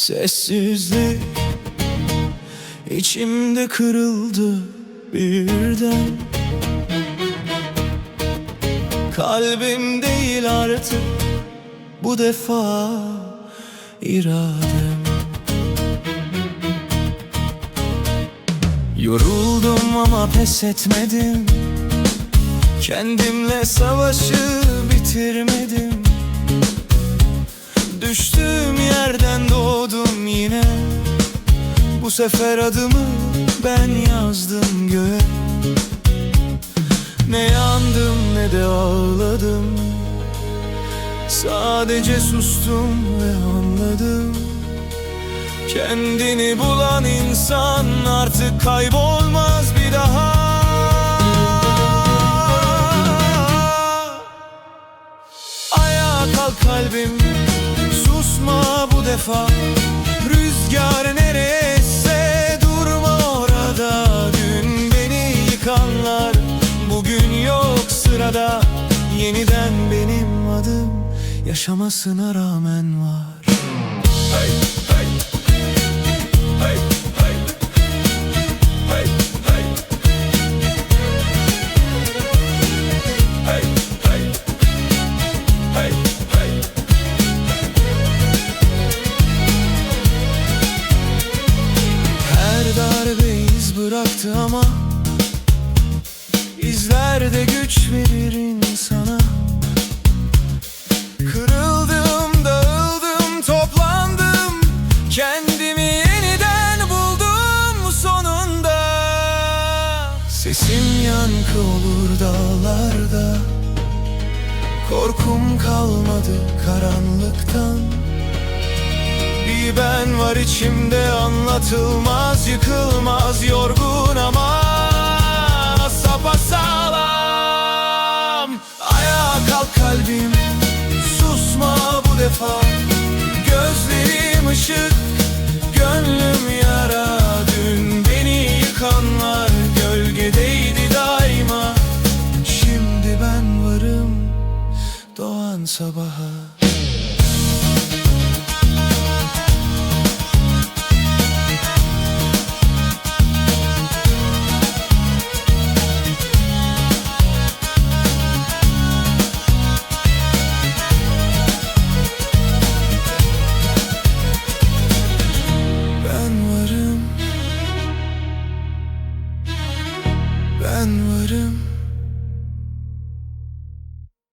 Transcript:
Sessizlik. İçimde kırıldı birden. Kalbim değil artık bu defa iradem. Yoruldum ama pes etmedim. Kendimle savaşı bitirmedim Bu sefer adımı ben yazdım göğe. Ne yandım ne de ağladım. Sadece sustum ve anladım. Kendini bulan insan artık kaybolmaz bir daha. Ayağa kalk kalbim Susma bu defa. Rüzgar beni yıkanlar Bugün yok sırada Yeniden benim adım Yaşamasına rağmen var hey. Hey, hey. Her darbe iz bıraktı ama İzler de güç verir insana. Kırıldım, dağıldım, toplandım. Kendimi yeniden buldum sonunda. Sesim yankı olur dağlarda. Korkum kalmadı karanlıktan. Bir ben var içimde anlatılmaz Yıkılmaz yorgun ama sabaha. Ben varım. Ben varım.